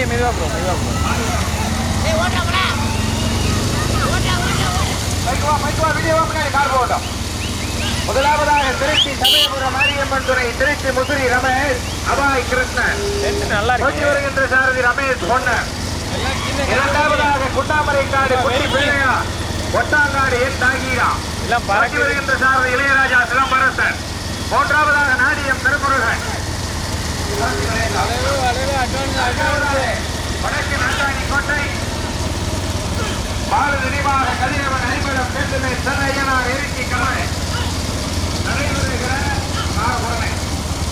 அப்படியே மெதுவா ப்ரோ மெதுவா ப்ரோ மைக்குவா மைக்குவா வீடியோவா முன்னாடி கார் போகட்டும் முதலாவதாக திருச்சி சமயபுரம் மாரியம்மன் துறை திருச்சி முசிறி ரமேஷ் அபாய் கிருஷ்ணன் நல்லா இருக்கு வருகின்ற சாரதி ரமேஷ் பொன்னன் இரண்டாவதாக குண்டாமரைக்காடு குட்டி பிள்ளையா ஒட்டாங்காடு என் தாகீரா வருகின்ற சாரதி இளையராஜா சிலம்பரசன் மூன்றாவதாக நாடியம் திருமுருகன் வடக்கு நாட்டாணி கோட்டை பால நினைவாக கதிரவன் அறிமுகம் பேசுமே சென்னையனார் இறுக்கி கலை நடைபெறுகிற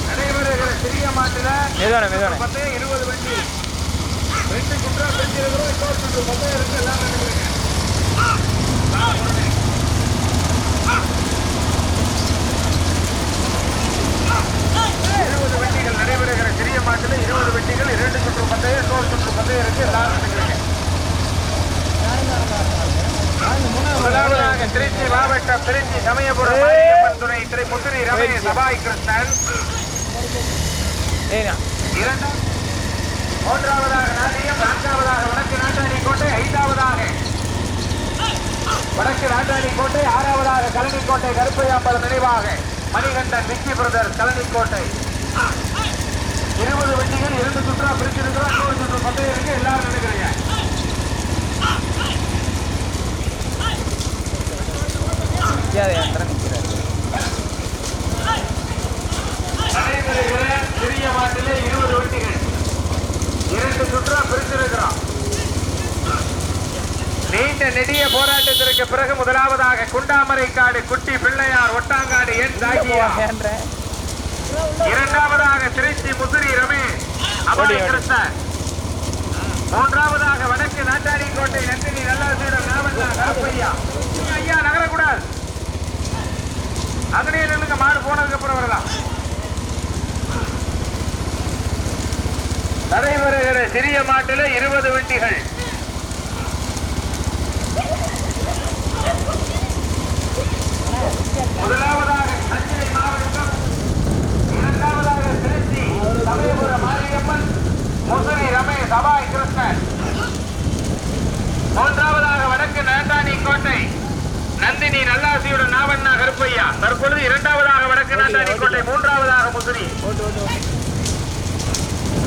நடைபெறுகிற சிறிய மாட்டில பத்து இருபது வண்டி ரெண்டு குற்றா பெற்றிருக்கிறோம் இன்னொரு பத்து இருக்கு எல்லாம் நடைபெறுங்க காரபுரணை. இருபது வண்டிகள் நடைபெறுகிற சிறிய மாட்டில் இருபது வண்டிகள் இரண்டு சுற்று பந்தயம் இன்னொரு சுற்று பந்தயம் இருக்கு எல்லாரும் முதலாவதாக திருச்சி மாவட்டம் திருச்சி சமயபுரம் மாரியம்மன் துணை திரு முத்திரி ரமேஷ் சபாய் கிருஷ்ணன் இரண்டாம் மூன்றாவதாக நாட்டியம் நான்காவதாக வடக்கு நாட்டாணி கோட்டை ஐந்தாவதாக வடக்கு நாட்டாணி கோட்டை ஆறாவதாக கலனிக்கோட்டை கருப்பையாம்பலம் நினைவாக மணிகண்டன் விக்கி பிரதர் கலனிக்கோட்டை இருபது வண்டிகள் இரண்டு சுற்றா பிரிச்சிருக்கிறோம் நூறு சுற்று பந்தயம் இருக்கு. எல்லாரும் நினைக்கிறீங்க. நடைபெறுகிற சிறிய மாட்டிலே இருபது வண்டிகள். இரண்டு சுற்றா பிரிச்சிருக்கிறோம் நீண்ட நெடிய போராட்டத்திற்கு பிறகு முதலாவதாக குண்டாமரைக்காடு குட்டி பிள்ளையார் ஒட்டாங்காடு என் தாகியா இரண்டாவதாக திருச்சி முசிறி ரமேஷ் ஓடி. கிருஷ்ணன் மூன்றாவதாக வடக்கு நாட்டாடி கோட்டை நந்தினி கருப்பையா ஐயா நகரக்கூடாது. அங்கனே நில்லுங்க மாடு போனதுக்கு அப்புறம் வரலாம். நடைபெறுகிற சிறிய மாட்டில இருபது வண்டிகள் முதலாவதாக தஞ்சை மாவட்டம் இரண்டாவதாக திருச்சி மாரியம்மன் முசிறி ரமேஷ் அபாய் கிருஷ்ணன். மூன்றாவதாக வடக்கு நாட்டாணி கோட்டை நந்தினி நல்லாசியுடன் நாவண்ணா கருப்பையா. தற்பொழுது இரண்டாவதாக வடக்கு நாட்டாணி கோட்டை மூன்றாவதாக முசிறி.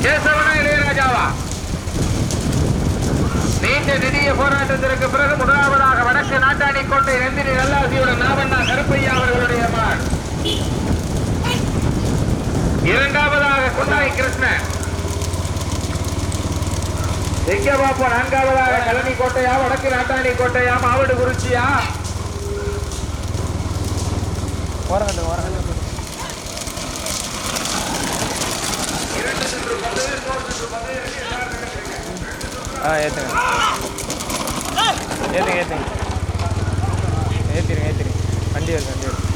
கேசவனா இளையராஜாவா? நீண்ட நெடிய போராட்டத்திற்கு பிறகு முதலாவதாக வடக்கு நாட்டாணி கோட்டை நந்தினி நல்லாசியுடன் நாவண்ணா கருப்பையா அவர்களுடைய இரண்டாவதாக குண்டாய் கிருஷ்ணன் எங்க பார்ப்போம் நான்காவதாக கழனி கோட்டையா வடக்கு நாட்டாணி கோட்டையா மாவடு குறிச்சியா? இரண்டு சுற்று சுற்று எல்லாரும் நினைக்கிறீங்க. ஆ ஏற்றுங்க ஏற்றுங்க ஏற்றுங்க ஏற்றிருங்க ஏற்றிருங்க வண்டி வருது வண்டி வருது.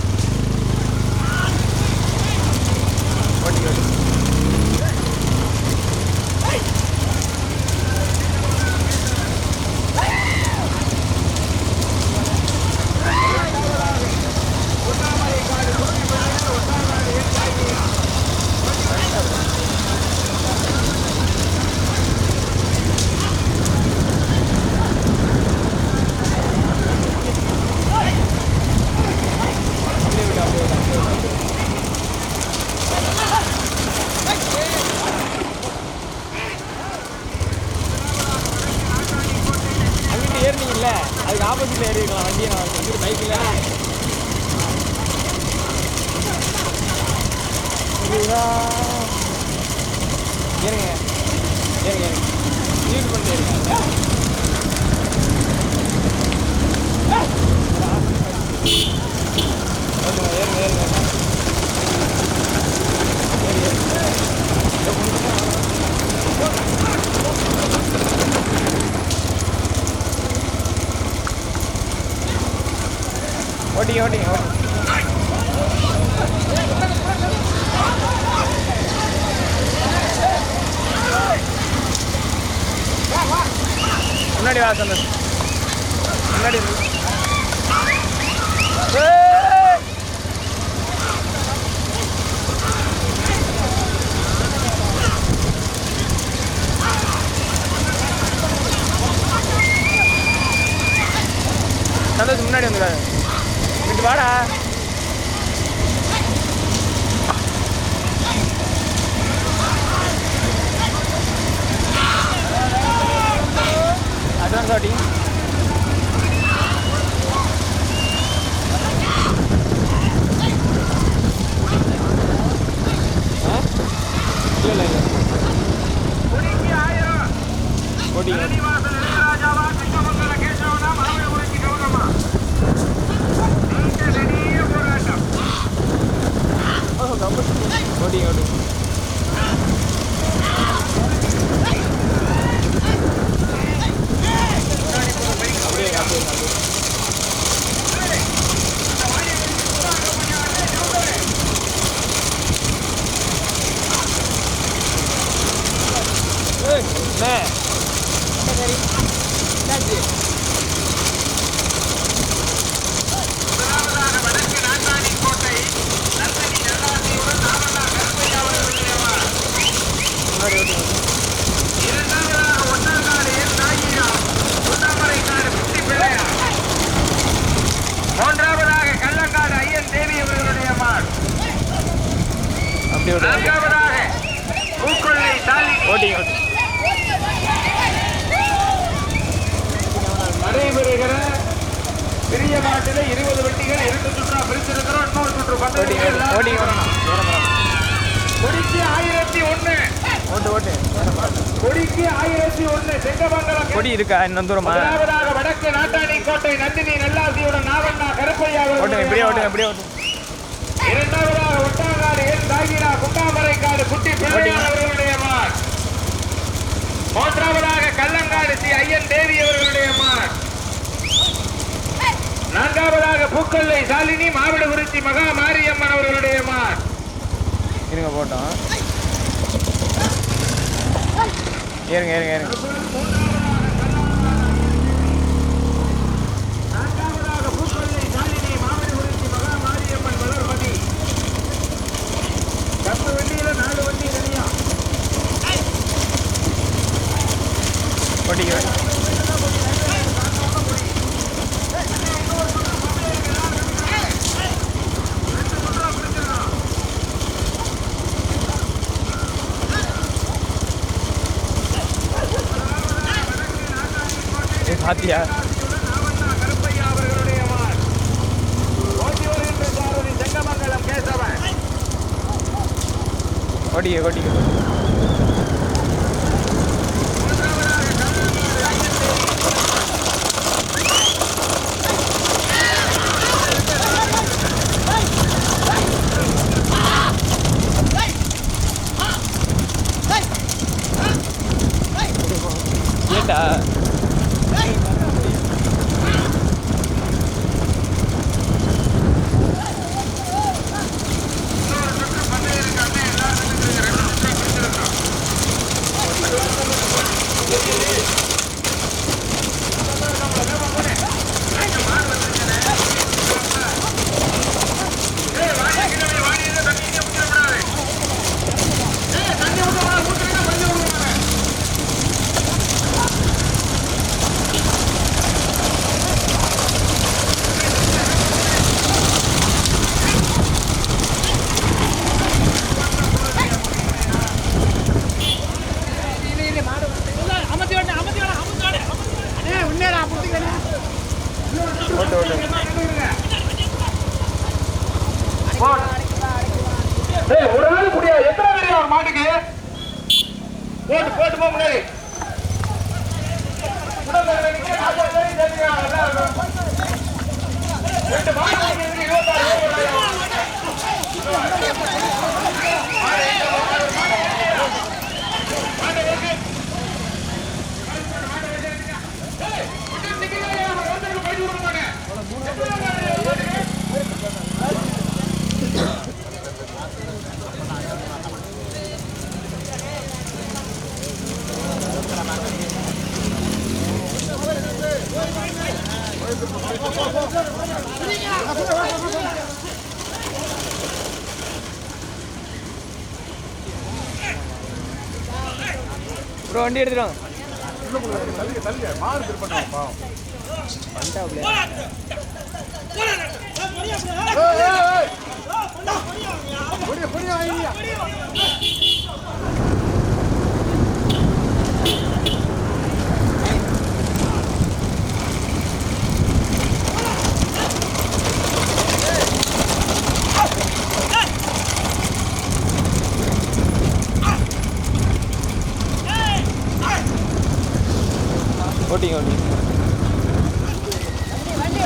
முன்னாடி வாசல் முன்னாடி சந்தோஷம் முன்னாடி வந்துடாது. இங்கிட்டு வாடா. அட்வான்ஸ் ஆட்டி இல்லை இல்லை குடிக்கு ஆயிரம் ஓட்டிங்க பழனிவாசல் இளையராஜாவா கிருஷ்ணமங்கல கேசவனா மாவட்டபுரத்தி கௌரவமா நீண்ட நெடிய போராட்டம் ஓட்டிங்க ஓட்டிங்க அப்படியே அப்படியே அப்படியே ஏய், அண்ணே. முதலாவதாக வடக்கு நாட்டாணி கோட்டை நந்தனி நல்லாசியுடன் நாமல்லா கருப்பையா அவர்களுடைய மாடு. முன்னாடி ஓட்டிங்க இரண்டாவதாக ஒன்னாங்காடு என் நாயிரா உண்ணாமரைக்காடு குட்டி பிள்ளையார் மூன்றாவதாக கள்ளங்காடு ஐயன் தேவி அவர்களுடைய மாடு அப்படி ஓட்டுங்க நான்காவதாக பூக்கொள்ளை சாலினி ஓட்டிங்க ஓட்டிங்க நடைபெறுகிற மாட்டில இருபது வண்டிகள் இரண்டு சுற்றா பிரிச்சிருக்கிறோம். இன்னொரு சுற்று ஓட்டிங்க கொடிக்கு ஆயிரத்தி ஒண்ணு. ஓட்டு ஓட்டு. கொடிக்கு ஆயிரத்தி ஒண்ணு. செங்கமங்கலம் கொடி இருக்கா? இன்னும் தூரமா? முதலாவதாக வடக்கு நாட்டாணி கோட்டை நந்தினி நல்லாசியுடன் நாவண்ணா கருப்பையா ஓட்டுங்க இப்படியே அவர்களுடைய இப்படியே ஓட்டுங்க. இரண்டாவதாக ஒட்டாங்காடு என் தாகிரா குண்டாமரைக்காடு குட்டி பிள்ளையார் அவர்களுடைய மான். மூன்றாவதாக கள்ளங்காடு சி ஐயன் தேவி அவர்களுடைய மான். நான்காவதாக பூக்கொல்லை சாலினி மாவிடகுறிச்சி மகா மாரியம்மன் அவர்களுடைய மான். இருங்க போட்டோம். ஏறுங்க ஏறுங்க ஏறுங்க நான்காவதாக பூக்கொல்லை சாலினி மாவிடகுறிச்சி மகா மாரியம்மன் வளர்மதி பத்து வண்டியில நாலு வண்டி தனியா ஓட்டிங்க ஏய், பாத்தியா நாவண்ணா ப்ரோ வண்டி எடுத்துட்டு வாங்க வந்துட்டாப்லையா ஓட்டிங்க ஓட்டிங்க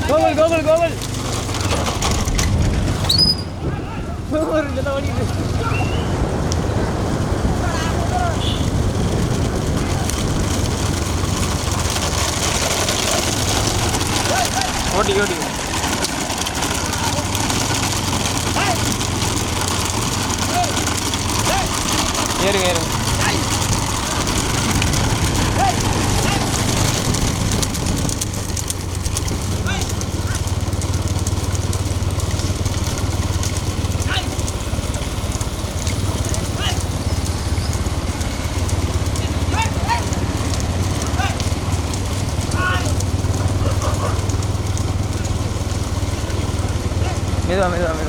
கோகுல் கோகுல் கோகுல் கோகுல் இங்கே ஓடிட்டு ஓட்டி ஓட்டி ஏறுங்க ஏறுங்க மெதுவா மெதுவா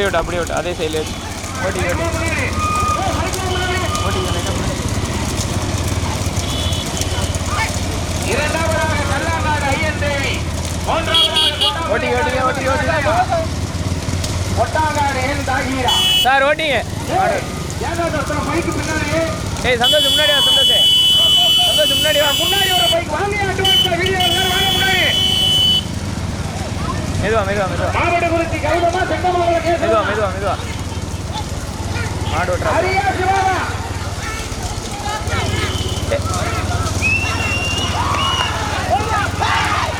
அப்படியே விட்டு அப்படியே விட்டு அதே சைடில் ஓட்டி ஓட்டி. ஓட்டி இரண்டாவதாக கல்லாங்காடு ஐயன் தேவி மூன்றாவதாக ஓட்டி ஓட்டிங்க ஓட்டி. ஒட்டாங்காடு தாகீரா சார் ஓட்டிங்க. ஏய் சந்தோஷ் முன்னாடி வா சந்தோஷ். சந்தோஷ் முன்னாடி வா. முன்னாடி ஒரு பைக் வாங்க வீடியோ மெதுவா மெதுவா மெதுவா. மாவட்ட குறிச்சி கௌதமா செங்கமங்கலம் மெதுவா மெதுவா மெதுவா. மாடு ஓட்டுறா ஹரியா சிவாரா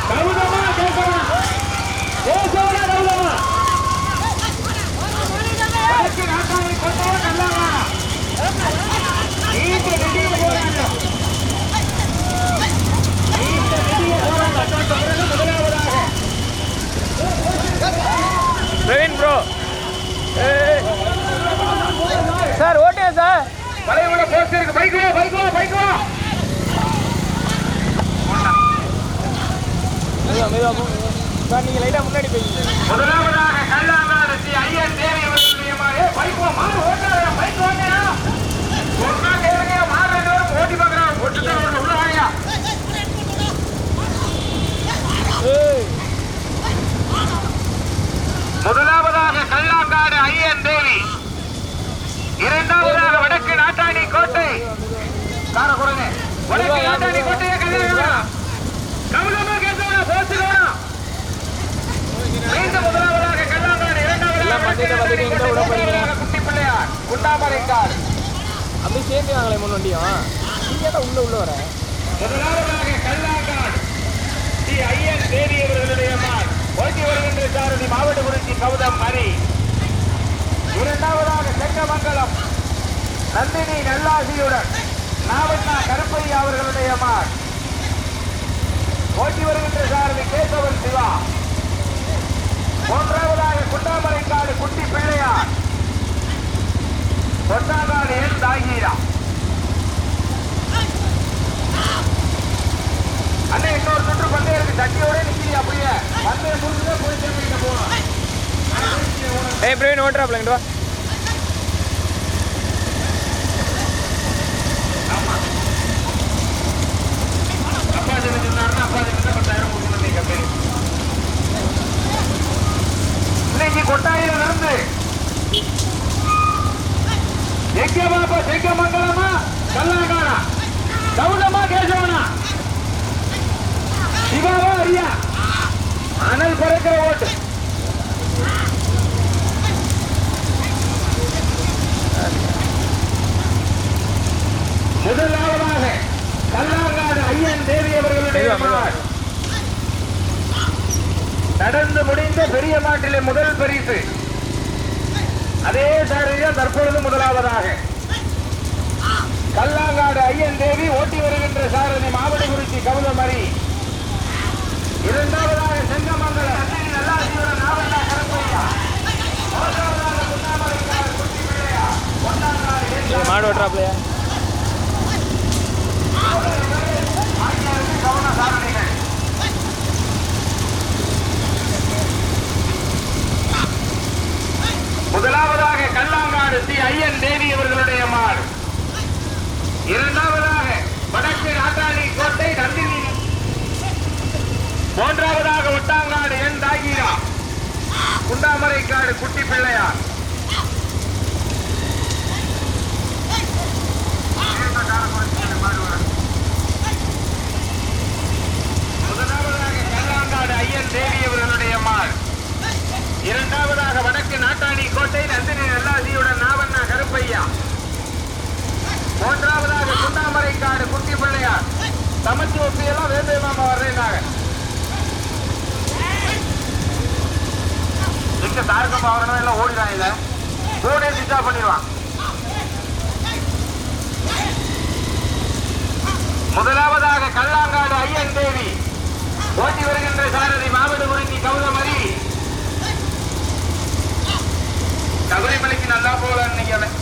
கௌதமா கேசவா கேசவனா கௌதமா வடக்கு நாட்டாவை கொண்டவா கல்லாவா நீங்க வெளியே போறாங்க நீங்க வெளியே போறாங்க அதான் சொல்றது முதலாவதாக பிரவீன் ப்ரோ சார் ஓட்டுங்க சார் வளைவுல போஸ்ட் இருக்கு பைக் வா பைக் வா பைக் வா மெதுவா மெதுவா போங்க. சார் நீங்கள் லைட்டாக முன்னாடி போய்ங்க முதலாவதாக கல்லாங்காடு ஸ்ரீ ஐயன் தேவி அவர்களுடைய மாடு பைக் வா மாடு ஓட்டாத பைக் வாங்கயா சொன்னா கேளுங்க மாடு ரெண்டு பேரும் ஓட்டி பார்க்கறான் ஓட்டுட்டு வரணும் உள்ள வாங்கயா ஏய் முதலாவதாக கல்லாங்காடு ஐயன் தேவி இரண்டாவதாக வடக்கு நாட்டாணி கோட்டை கார கொடுங்க வடக்கு நாட்டாணி கோட்டையை கல்யாணம் கமலமா கேசவனா போச்சுக்கோனா மீண்டும் முதலாவதாக கல்லாங்காடு இரண்டாவதாக எல்லாம் வடக்கு பந்தயத்தை நாட்டாணி பார்த்துட்டு கோட்டை, எங்க விட போறீங்க? மூன்றாவதாக குட்டி குண்டாமரைக்கால் அப்படியே சேர்ந்து வாங்களே முன் வண்டியும் தான் உள்ளே உள்ளே வர. முதலாவதாக கல்லாங்காடு ஸ்ரீ ஐயன் தேவி அவர்களுடைய மான் ஓட்டி வருகின்ற சாரதி மாவட்ட குறிச்சி மணி. இரண்டாவதாக செங்கமங்கலம். நந்தினி நல்லாசியுடன். நாவண்ணா கருப்பையா அவர்களுடைய மான் ஓட்டி வருகின்ற சாரதி கேசவன் சிவா. மூன்றாவதாக குண்டாமரைக்காடு குட்டி பிள்ளையார். ஒட்டாதாரியில் அண்ணே இன்னொரு சுற்று பந்தே இருக்கு. சட்டியோட அப்படியே பந்தே முடிச்சுட்டு போகணும் ஏய் பிரவீன் ஓட்டுறாப்ல இங்க வா. அப்பா சொன்னாருன்னா அப்பா சொன்னா பத்தாயிரம் எங்கே பாப்பா கௌதமா கேசவனா? சிவாவா ஐயா அனல் பறக்கிற ஓட்டு. முதலாவதாக கல்லாங்காடு ஐயன் தேவி அவர்களுடைய மெதுவா, மெதுவா. மாடு. நடந்து முடிந்த பெரிய மாட்டிலே முதல் பரிசு. அதே சாரதியா தற்பொழுது முதலாவதாக. கல்லாங்காடு ஐயன் தேவி ஓட்டி வருகின்ற சாரதி மாவட்டகுறிச்சி கவுதமரி இரண்டாவதாக செங்கமங்கலம். மாடு ஓட்டுறாப்லையா நாவல்லா கருப்பையா மூன்றாவதாக குன்னாமரைக்காடு குட்டி பிள்ளையா ஒன்னாங்காடு என் இது மாடு ஓட்டுறாப்லையா ஆகியோருக்கு கவன சாரணிகள் முதலாவதாக கல்லாங்காடு சி ஐயன் தேவி அவர்களுடைய மாடு. இரண்டாவதாக வடக்கு நாட்டாளி கோட்டை நந்தினி. மூன்றாவதாக ஒட்டாங்காடு என் தாகிரா குண்டாமரைக்காடு குட்டி பிள்ளையார். முதலாவதாக கல்லாங்காடு ஐயன் தேவி அவர்களுடைய மாடு. இரண்டாவதாக வட கிழக்கு நாட்டாணி கோட்டை நந்தினி நல்லாசியுடன் நாவண்ணா கருப்பையா. மூன்றாவதாக குண்டாமரைக்காடு குட்டி பிள்ளையார் சமைச்சு ஒப்பியெல்லாம் வேந்தே மாமா வர்றேனாக இங்க தாரகம் வரணும்? எல்லாம் ஓடிதான் இல்ல போனே சுவிட்ச் பண்ணிடுவான். முதலாவதாக கல்லாங்காடு ஐயன் தேவி. ஓட்டி வருகின்ற சாரதி மாவட்ட குறிச்சி கௌதமரி. சபரிமலைக்கு நல்லா போகலாம் இன்னைக்கு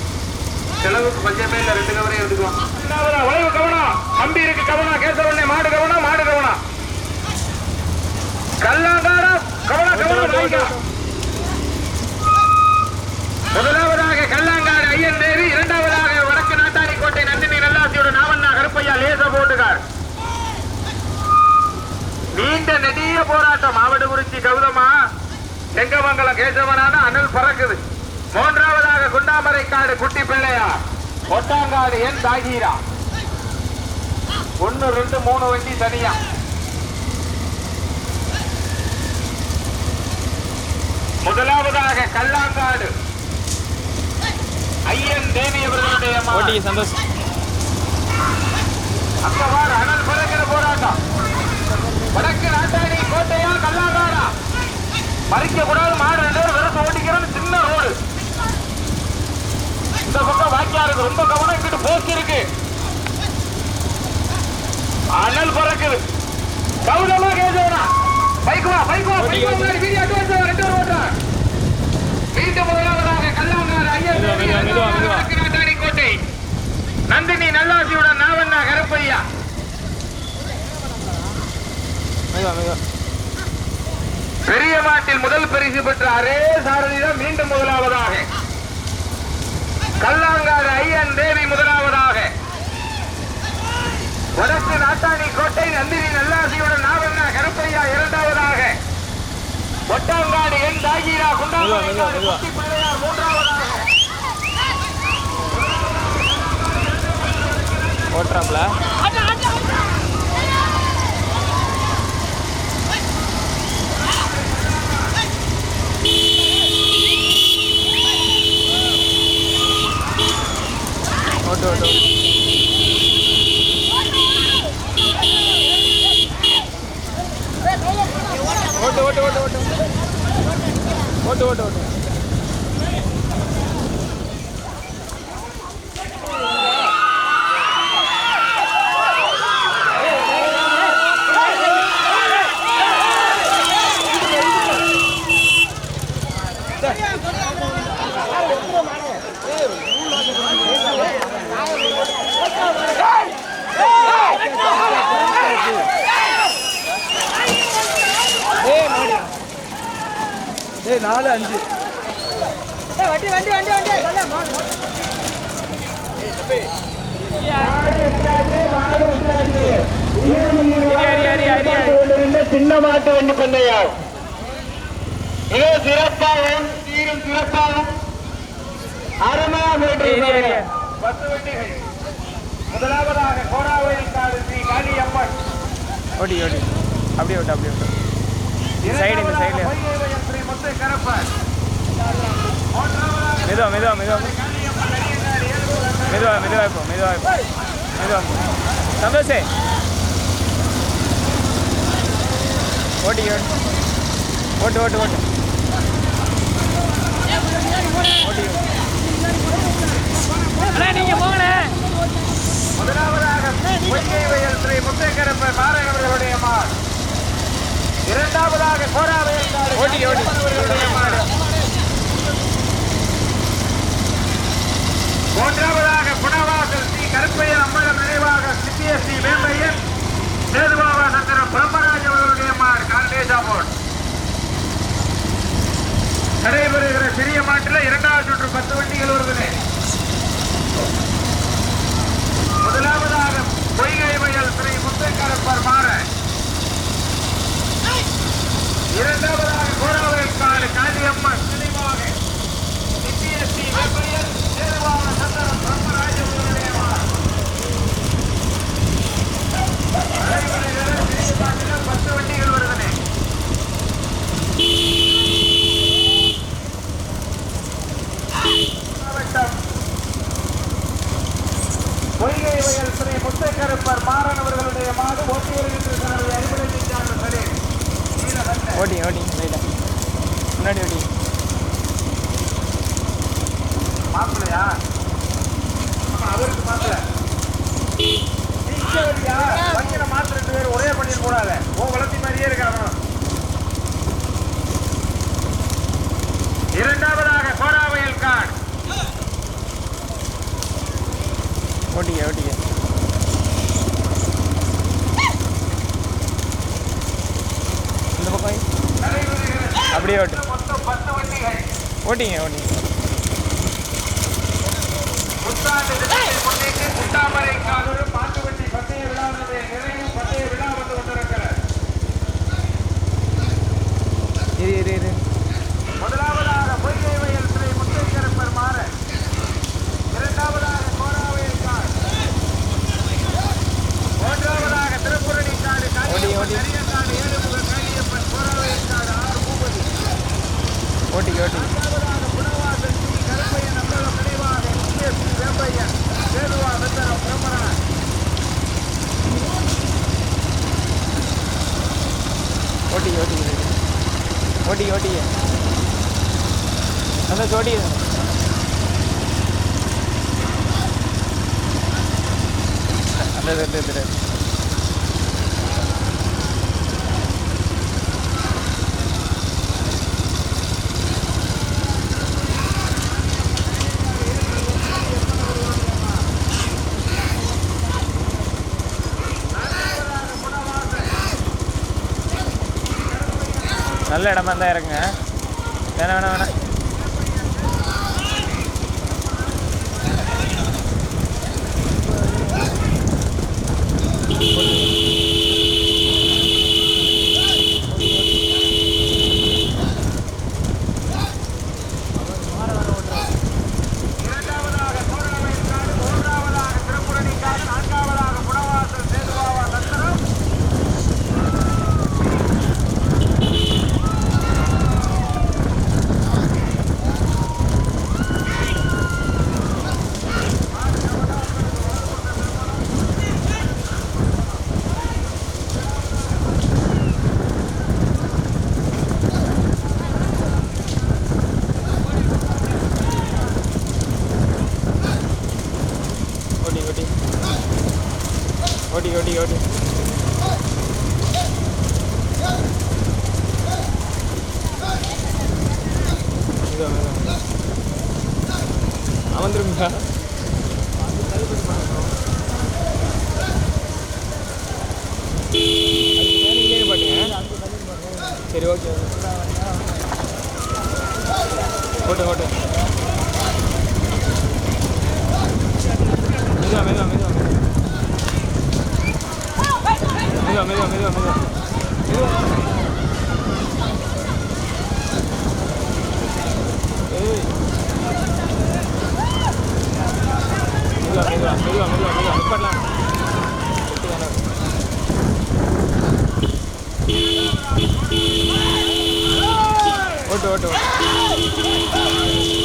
செலவுக்கு பஞ்சமே இல்ல ரெண்டு கவரையும் எடுத்துக்கலாம் ரெண்டாவதா வளைவு கவனம் அம்பி இருக்கு கவனம் கேசவனே மாடு கவனம் மாடு கவனம் கல்லாங்காடா கவனம் கவனம் முதலாவதாக கல்லாங்காடு ஐயன் தேவி இரண்டாவதாக வடக்கு நாட்டாரி கோட்டை நந்தினி நல்லாசியோட நாவண்ணா கருப்பையா லேச போட்டுக்கார். நீண்ட நெடிய போராட்டம். மாவட்ட குறிச்சி கௌதமா செங்கமங்கலம் கேசவனான அனல் பறக்குது. மூன்றாவதாக குண்டாமரைக்காடு குட்டி பிள்ளையா ஒட்டாங்காடு என் தாகீரா. ஒன்னு ரெண்டு மூணு வண்டி தனியா. முதலாவதாக கல்லாங்காடு. ஐயன் தேவி அவர்களுடைய சந்தோஷம் அக்கவாறு அனல் பறக்கிற போராட்டம். வடக்கு நாட்டாணி கோட்டையா கல்லாங்காடா. மறிக்க கூடாது மாடு ரெண்டு பேரும் விரசு ஓட்டிக்கிறோம் சின்ன இந்த பக்கம் வாக்கியா இருக்கு ரொம்ப கவனம் இங்கிட்டு போஸ்ட் இருக்கு. அனல் பறக்குது. கௌதமா கேசவனா பைக் வா பைக் வா பைக் வா முன்னாடி வீடியோ அட்வான்ஸ் ரெண்டு பேரும் ஓட்டுறான் மீண்டும் முதலாவதாக. வடக்கு நாட்டாணி கோட்டை. நந்தினி நல்லாசியுடன் நாவண்ணா கருப்பையா. பெரிய மாட்டில் முதல் பரிசு பெற்ற அரே சாரதிதான் மீண்டும் முதலாவதாக. கல்லாங்காடு ஐயன் தேவி முதலாவதாக. வடக்கு நாட்டாணி கோட்டை நந்தினி நல்லாசியுடன் நாவண்ணா கருப்பையா இரண்டாவதாக. ஒட்டாங்காடு என் தாகிரா பிள்ளையார் மூன்றாவதாக. ஓட்டுறாப்ல ஓட்டு ஓட்டு ஓட்டு. ஓட்டு ஓட்டு ஓட்டு ஓட்டு. ஓட்டு ஓட்டு ஏய் நாலு அஞ்சு வண்டி வண்டி வண்டி வண்டி. சின்ன மாட்டு வண்டி பண்ணையார் இது சிறப்பாகவும் சீரும் சிறப்பாகவும் அருமையாக பத்து வண்டிகள். முதலாவதாக கோராவரிக்காடு ஸ்ரீ காளியம்மன். ஓடி ஓடி. அப்படியே விட்டு அப்படியே விட்டு. Side இந்த side மெதுவா மெதுவா மெதுவா. மெதுவா மெதுவா இப்போ மெதுவா இப்போ. மெதுவா சந்தோஷே. ஓட்டி ஓட்டு. ஓட்டு ஓட்டு ஓட்டி. அண்ணா நீங்கள் போகல முதலாவதாக பொய்கை வயல் திரை முத்தைக்கரப்ப மாறாயவர்களுடைய மாள் இரண்டாவதாக கோராவயல் ஓட்டி, ஓட்டி. மூன்றாவதாக குணவாசல் ஸ்ரீ கருப்பையன் அம்பலம் நினைவாக ஸ்ரீ வேம்பையன் சேதுபாபா சந்திரன் பிரம்மராஜ் அவர்களுடைய மாடு காண்டேஜா போட் நடைபெறுகிற சிறிய மாட்டில் இரண்டாவது சுற்று பத்து வண்டிகள் வருகிறது முதலாவதாக பொய்கை வயல் ஸ்ரீ முத்தைக்கரப்பர் மாற இரண்டாவதாக கோராவரன் காளி காளியம்மன். நினைவாக சிபிஎஸ்சி வெப்பரியன் ஓட்டிங்க ஓட்டிங்க. இரு இரு இரு. முதலாவதாக பொய்கை வயல் ஸ்ரீ முத்தைக்கரப்பர் மாற இரண்டாவதாக கோராவயல் காடு மூன்றாவதாக திருப்புரணி காடு காடு ஏழுமுக காளியப்பன் கோராவயல் காடு ஆறு பூபதி ஓட்டிக்க ஓட்டிக்க ஓட்டிங்க ஓட்டிங்க ஓட்டிங்க ஓட்டிங்க அந்த ஓட்டிங்க அந்த நல்ல இடமா தான் இருக்குங்க வேணா வேணாம் வேணாம் ஓட்டு ஓட்டு ஓட்டு.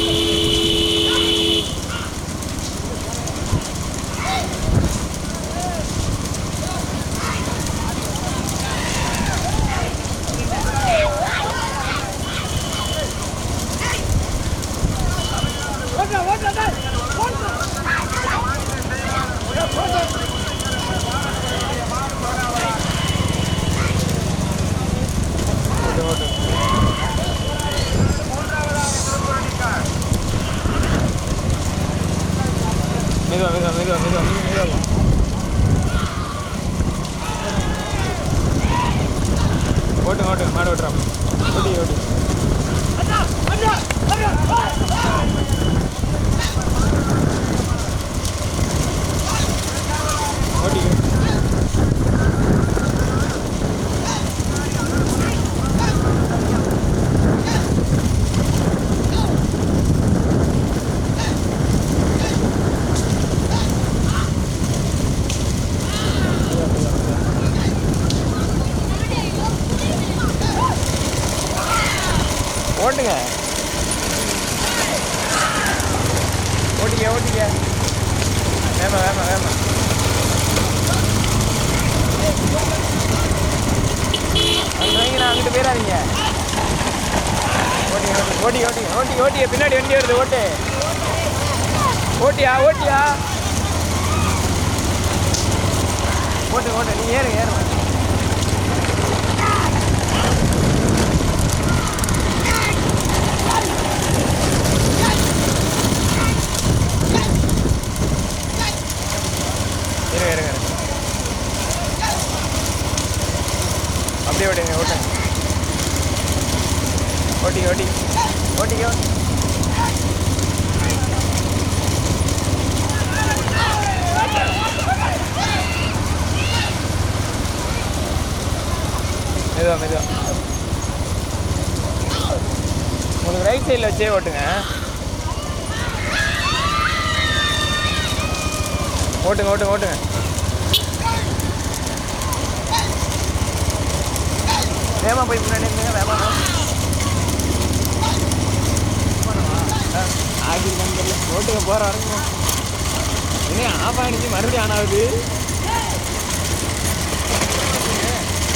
காணா அது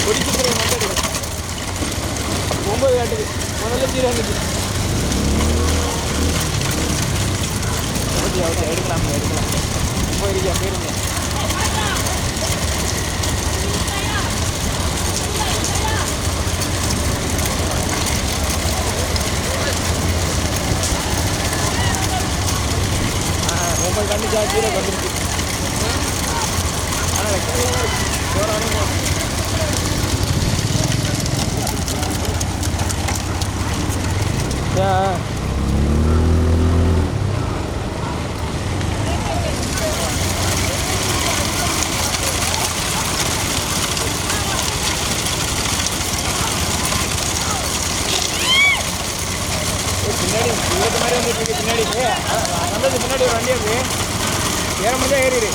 ஒடிச்சு போகிற மண்டடி ஒம்பது ஆட்டுக்கு முதல்ல ஜீரோ இருந்துச்சு ஓகே ஓகே எடுக்கலாம் எடுக்கலாம். ஒம்பது இருக்கியா போயிருங்க ஒம்பது கண்டிச்சா ஜீரோ வந்துருச்சு. பின்னாடி உங்களுக்கு மாதிரி வந்துட்டு இருக்கு பின்னாடி நம்மளுக்கு பின்னாடி ஒரு வண்டி வந்து ஏற முடிஞ்சால் ஏறிடு.